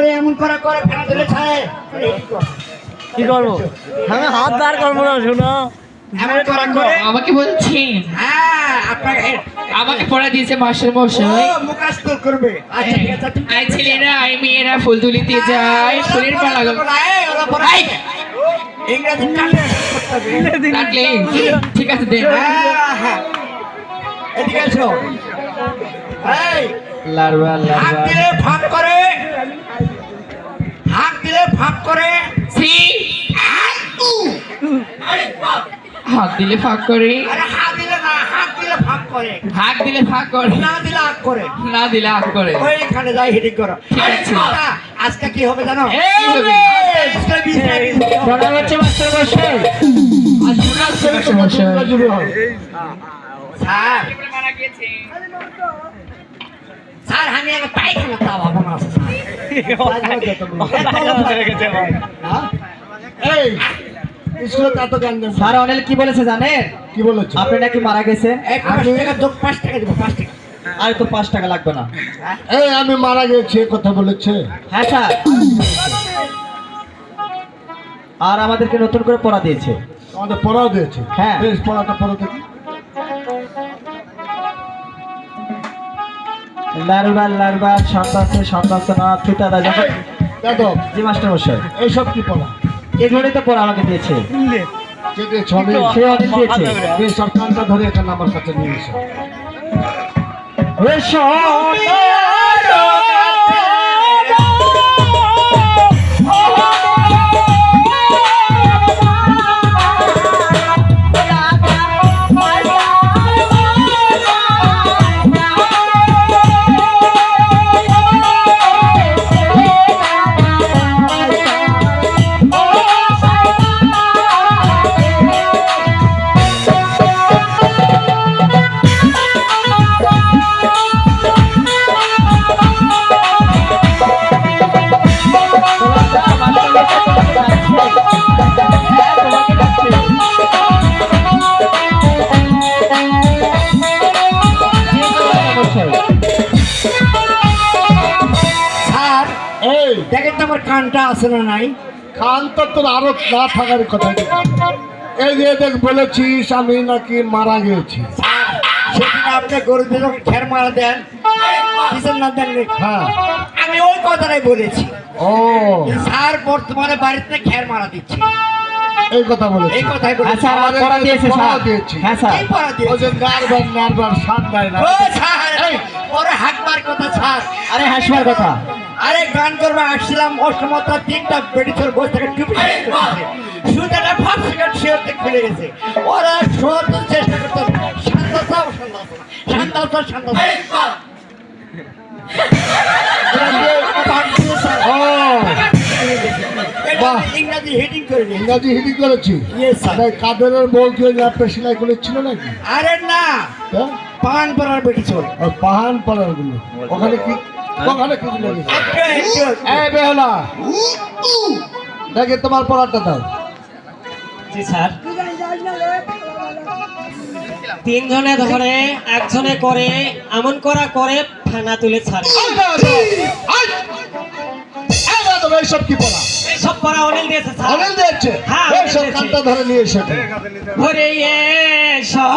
করে এমন করা করে ফেনা তুলে ছাড়ে। কি করব? আমি হাত বার করব না শোনো। এমন করা করে। আমাকে বলছেন। হ্যাঁ আপনাকে আমাকে পড়া দিয়েছে মাস্টার মশাই। মুখাস্ত করবে। আচ্ছা ঠিক আছে আই ছেলেরা আই মেয়েরা ফুল তুলিতে যায়। ফুলের। কাটলে ঠিক আছে দেন। এদিকে এসো। এই। লারবা ফাঁক করে হাত দিলে ফাঁক করে হাত দিলে ফাঁক করে। হাত দিলে না হাত দিলে ফাঁক করে। হাত দিলে ফাঁক করে। না দিলে আগ করে। না দিলে আগ করে। ওইখানে যাই হিটিং করো। আচ্ছা, আজকে কি হবে জানো? হবে। মাস্টার মশাই। মাস্টার মশাই। স্যার। স্যার আমি আগে পায়খানা হ্যাঁ? এই স্কুলে তা গান গান স্যার অনিল কি বলেছে জানেন? কি বলেছ? আপনি নাকি মারা গেছেন? এই পাঁচ টাকা দো পাঁচ টাকা দেবো পাঁচ টাকা। আর তো পাঁচ টাকা লাগবে না। এই আমি মারা গেছি কথা বলেছে। হ্যাঁ স্যার। আর আমাদেরকে নতুন করে পড়া দিয়েছে। আমাদের পড়াও দিয়েছে? হ্যাঁ। বেশ পড়াটা পড়ো লারবার লারবার সন্তাসে না ফিতাদা দাদা দেখো। জি মাস্টার মশাই। এইসব কি পড়া? এগুলোই তো পড়া আমাকে দিয়েছে। সে আদি দিয়েছে। বেশ সরকারটা ধরে এখানে আমার কাছে নিয়ে এসো। দেখেন তো আমার কানটা আছে না নাই? কান তো তোর আরও না থাকার কথা। এই যে দেখ বলেছিস আমি নাকি মারা গেছি। সেদিন আপনি গরুদের যখন খের মারা দেন কিসের না দেন হ্যাঁ। আমি ওই কথাটাই বলেছি। ও। স্যার বর্তমানে বাড়িতে খের মারা দিচ্ছে। এই কথা বলেছি। এই কথাই বলেছি। স্যার আর পড়া দিয়েছে স্যার। দিয়েছি। হ্যাঁ স্যার। এই পড়া দিয়েছে। যে নারবার নারবার সাত দেয় না ও স্যার ওরে হাত মার কথা স্যার। আরে হাসবার কথা। আরে গান করবে আসছিলাম অসমতা তিনটা বেডিচর বসে থেকে টুপি সুতাটা ফাঁস সেকেন্ড শিওরতে খুলে গেছে। ওরা শোয়াতে চেষ্টা করতো শান্তাও শান্তাও শান্তাও ও ইংরাজি হেডিং করে ইংরাজি হিন্দি করেছি? Yes, sir. তাই কাদেরের বউ কি ওই সেলাই করেছিল নাকি? আরে না। হ্যাঁ? পান পরার বেডিচর পাহান পাড়ারগুলো ওখানে কি ওখানে কি লেগেছে একটু একটু। এই বেহলা। দেখে তোমার পড়াটা দাও। জি স্যার। তিনজনে ধরে একজনে করে এমন করা করে ফেনা তুলে ছাড়ে। এইসব কি পড়া সব পড়া অনিল দিয়েছে স্যার। অনেক দিয়েছে? হ্যাঁ, দিয়েছে। কানটা ধরে নিয়ে এসে। ঘরে এসো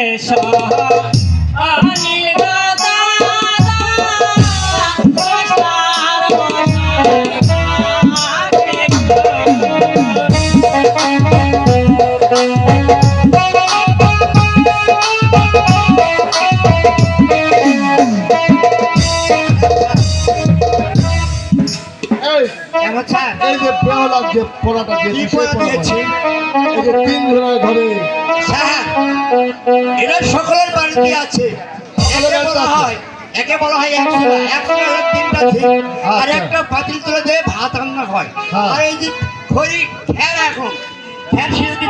এসো। অনিল দাদা বসার এই স্যার এই যে বেহলা যে পড়াটা কি দিয়েছে? পড়া এই যে তিন ধরে। ধরে স্যার এরা সকলের বাড়িতে আছে। সকলের বলা হয় একে বলা হয় একশো একশো হলো তিনটা ঝিক আর। একটা পাতিল তুলে দিয়ে ভাত রান্না হয়। হ্যাঁ। আর এই যে খড়ি খ্যার এখন। খ্যার দিতে